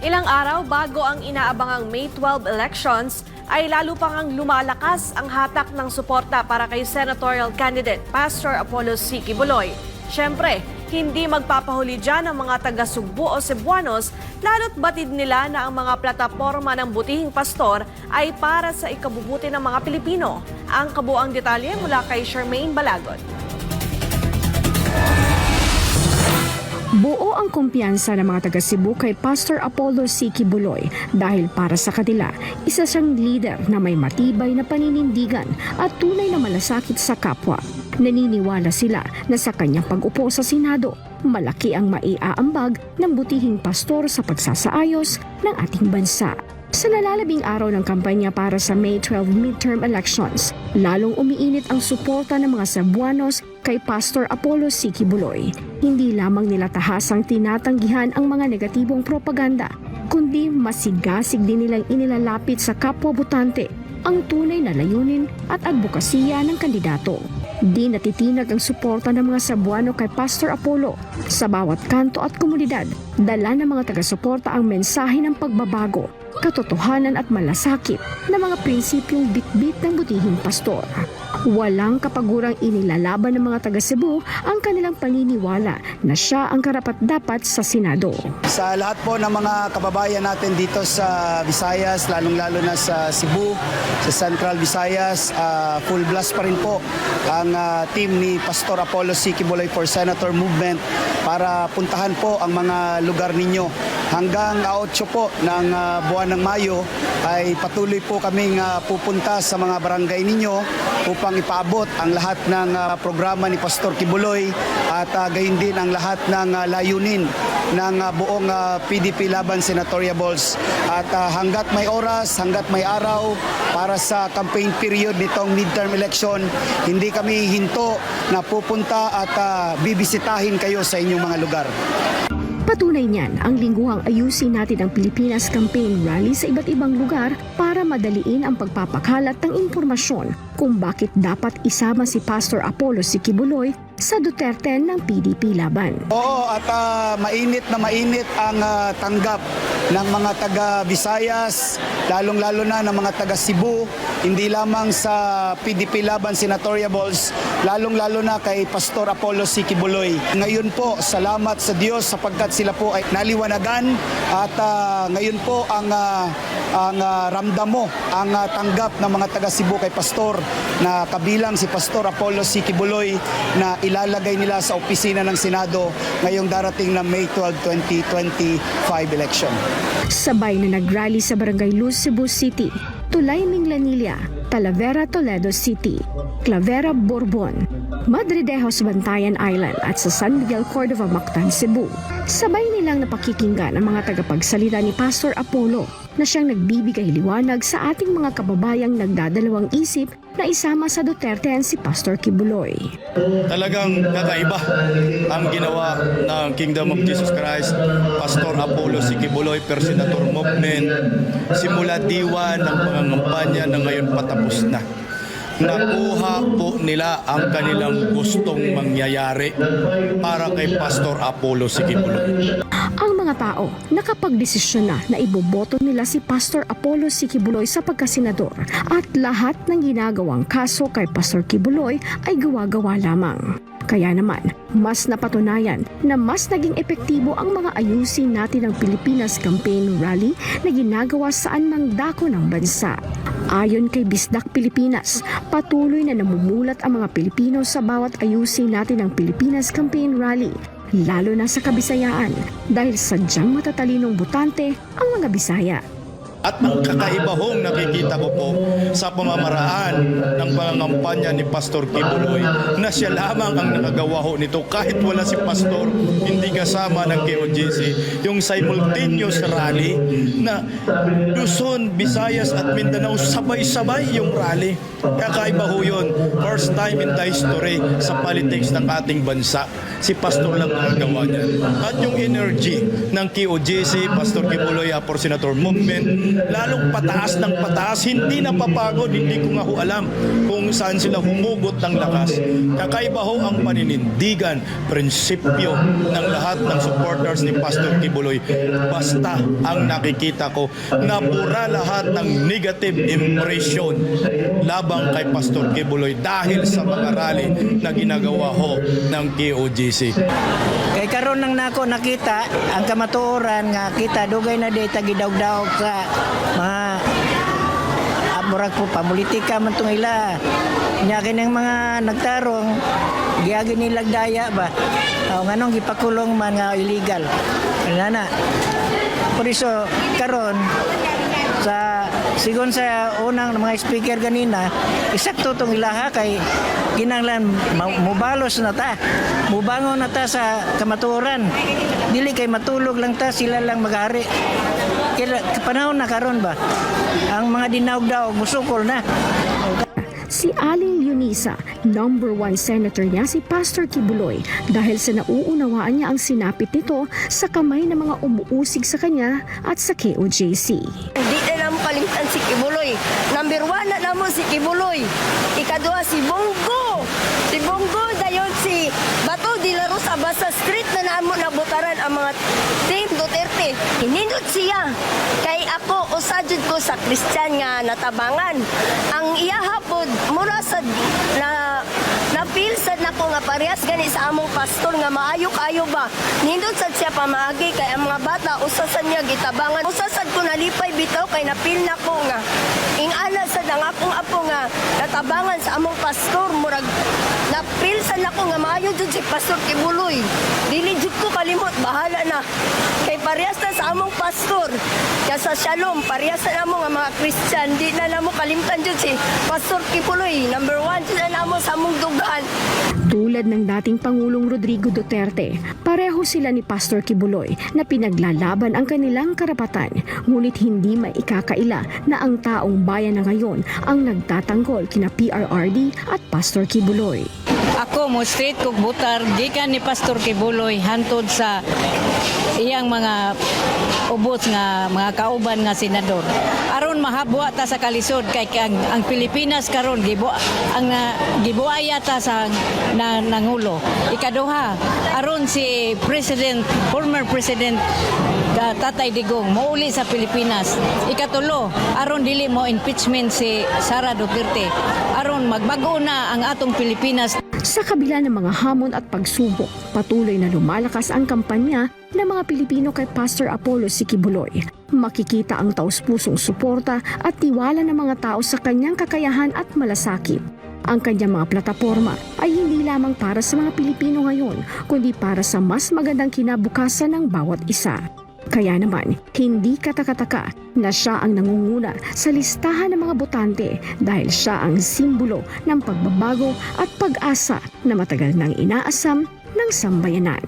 Ilang araw bago ang inaabangang May 12 elections, ay lalo pang ang lumalakas ang hatak ng suporta para kay senatorial candidate Pastor Apollo C. Kibuloy. Siyempre, hindi magpapahuli dyan ang mga taga-Sugbo o Cebuanos, lalo't batid nila na ang mga plataforma ng butihing pastor ay para sa ikabubuti ng mga Pilipino. Ang kabuang detalye mula kay Charmaine Balagon. Buo ang kumpiyansa ng mga taga Cebu kay Pastor Apollo C. Kibuloy dahil para sa kanila, isa siyang leader na may matibay na paninindigan at tunay na malasakit sa kapwa. Naniniwala sila na sa kanyang pag-upo sa Senado, malaki ang maiaambag ng butihing pastor sa pagsasaayos ng ating bansa. Sa nalalabing araw ng kampanya para sa May 12 midterm elections, lalong umiinit ang suporta ng mga Cebuanos kay Pastor Apollo C. Kibuloy. Hindi lamang nila tahasang tinatanggihan ang mga negatibong propaganda, kundi masigasig din nilang inilalapit sa kapwa botante ang tunay na layunin at advokasya ng kandidato. Di natitinag ang suporta ng mga Cebuano kay Pastor Apollo. Sa bawat kanto at komunidad, dala ng mga taga-suporta ang mensahe ng pagbabago, katotohanan at malasakit na mga prinsipyong bitbit ng butihing pastor. Walang kapagurang inilalaban ng mga taga Cebu ang kanilang paniniwala na siya ang karapat-dapat sa Senado. Sa lahat po ng mga kababayan natin dito sa Visayas, lalong-lalo na sa Cebu, sa Central Visayas, ah, full blast pa rin po ang ah, team ni Pastor Apollo C. Kibuloy for Senator Movement para puntahan po ang mga lugar ninyo. Hanggang 8 po ng ah, buwan ng Mayo ay patuloy po kaming ah, pupunta sa mga barangay ninyo upang ipaabot ang lahat ng ah, programa ni Pastor Kibuloy at uh, gayon din ang lahat ng ah, layunin ng ah, buong ah, PDP Laban Senatorial Balls. At ah, hanggat may oras, hanggat may araw para sa campaign period nitong midterm election, hindi kami hinto na pupunta at ah, bibisitahin kayo sa inyong mga lugar. Patunay niyan ang lingguhang ayusin natin ang Pilipinas Campaign Rally sa iba't ibang lugar para madaliin ang pagpapakalat ng impormasyon kung bakit dapat isama si Pastor Apollo si Kibuloy sa Duterte ng PDP laban. Oo, at ah, mainit na mainit ang ah, tanggap ng mga taga Visayas, lalong-lalo na ng mga taga Cebu, hindi lamang sa PDP Laban Senatorial Balls, lalong-lalo na kay Pastor Apollo C. Kibuloy. Ngayon po, salamat sa Diyos sapagkat sila po ay naliwanagan at ah, ngayon po ang ah, ang ah, ramdam mo, ang ah, tanggap ng mga taga Cebu kay Pastor na kabilang si Pastor Apollo C. Na ilalagay nila sa opisina ng Senado ngayong darating na May 12, 2025 election. Sabay na nagrally sa Barangay Luz, Cebu City, Tulay Minglanilla, Talavera, Toledo City, Clavera, Bourbon, Madridejos, Bantayan Island at sa San Miguel, Cordova, Mactan, Cebu. Sabay nilang napakikinggan ang mga tagapagsalita ni Pastor Apollo na siyang nagbibigay liwanag sa ating mga kababayang nagdadalawang isip na isama sa Duterte si Pastor Kibuloy. Talagang kakaiba ang ginawa ng Kingdom of Jesus Christ, Pastor Apollo Sikibuloy, per Senator Movement, simula diwa ng pangangampanya na ngayon patapos na. Nakuha po nila ang kanilang gustong mangyayari para kay Pastor Apollo Sikibuloy. Ang mga tao nakapagdesisyon na na iboboto nila si Pastor Apollo C. Kibuloy sa pagkasenador at lahat ng ginagawang kaso kay Pastor Kibuloy ay gawa-gawa lamang. Kaya naman, mas napatunayan na mas naging epektibo ang mga ayusin natin ng Pilipinas Campaign Rally na ginagawa saan mang dako ng bansa. Ayon kay Bisdak Pilipinas, patuloy na namumulat ang mga Pilipino sa bawat ayusin natin ng Pilipinas Campaign Rally lalo na sa kabisayaan dahil sadyang matatalinong butante ang mga Bisaya. At ang kakaiba hong nakikita ko po sa pamamaraan ng pangangampanya ni Pastor Kibuloy na siya lamang ang nakagawa nito kahit wala si Pastor, hindi kasama ng KOJC, yung simultaneous rally na Luzon, Visayas at Mindanao sabay-sabay yung rally. Kakaiba ho yun. First time in the history sa politics ng ating bansa. Si Pastor lang ang gawa niya. At yung energy ng KOJC, Pastor Kibuloy, for Senator Movement, lalong pataas ng pataas, hindi napapagod, hindi ko nga ho alam kung saan sila humugot ng lakas. Kakaiba ho ang paninindigan, prinsipyo ng lahat ng supporters ni Pastor Kibuloy. Basta ang nakikita ko, napura lahat ng negative impression labang kay Pastor Kibuloy dahil sa mga rally na ginagawa ho ng KOGC. Karon nang nako nakita ang kamatuoran nga kita dugay na day tagidawdaw sa mga murag po pamulitika man tong ila. Nya kining mga nagtarong giagi nilag daya ba. O nganong gipakulong man nga illegal. Ana na. Por iso karon sa sigon sa unang mga speaker ganina isakto tong ilaha kay kinanglan mubalos na ta. Mubangon na ta sa kamatuoran. Dili kay matulog lang ta sila lang magari. Kaya panahon na karon ba? Ang mga dinawg daw musukol na. Si Aling Yunisa, number one senator niya si Pastor Kibuloy dahil sa nauunawaan niya ang sinapit nito sa kamay ng mga umuusig sa kanya at sa KOJC. Hindi kalimutan si Kibuloy. Number one na naman si Kibuloy. Ikaduha si Bongo. Si Bongo dayon si Bato de la Rosa basta street na namo nabutaran ang mga team Duterte. Hinindot siya. Kay ako usadjud ko sa Christian nga natabangan. Ang iya hapod mura sa na napil sad nako nga parehas gani sa among pastor nga maayo kayo ba. Nindot sad siya pamaagi kay ang mga bata usasan niya gitabangan. Usasad ko nalipay bitaw kay napil na ko nga. Ing ana sa ang akong apo nga natabangan sa among pastor murag napil sa nako nga maayo jud si pastor Kibuloy. Dili jud ko kalimot bahala na. Kay parehas na sa among pastor. Kaya sa Shalom, parehas na namo nga mga Christian, di na namo kalimtan jud si Pastor Kibuloy. Number one jud na namo sa among dugan. Tulad ng dating Pangulong Rodrigo Duterte, pareho sila ni Pastor Kibuloy na pinaglalaban ang kanilang karapatan, ngunit hindi maikakaila na ang taong bayan na ngayon ang nagtatanggol kina PRRD at Pastor Kibuloy. Ako mo straight kog butar gikan ni Pastor Kibuloy hantod sa iyang mga ubos nga mga kauban nga senador. Aron mahabwa ta sa kalisod kay ang, ang Pilipinas karon gibu ang na, gibuaya ta sa na, nangulo. Ikaduha, aron si President former President uh, Tatay Digong mouli sa Pilipinas. Ikatulo, aron dili mo impeachment si Sara Duterte. Aron magbago na ang atong Pilipinas Sa kabila ng mga hamon at pagsubok, patuloy na lumalakas ang kampanya ng mga Pilipino kay Pastor Apollo Sikibuloy. Makikita ang taus-pusong suporta at tiwala ng mga tao sa kanyang kakayahan at malasakit. Ang kanyang mga plataforma ay hindi lamang para sa mga Pilipino ngayon, kundi para sa mas magandang kinabukasan ng bawat isa. Kaya naman, hindi katakataka na siya ang nangunguna sa listahan ng mga botante dahil siya ang simbolo ng pagbabago at pag-asa na matagal nang inaasam ng sambayanan.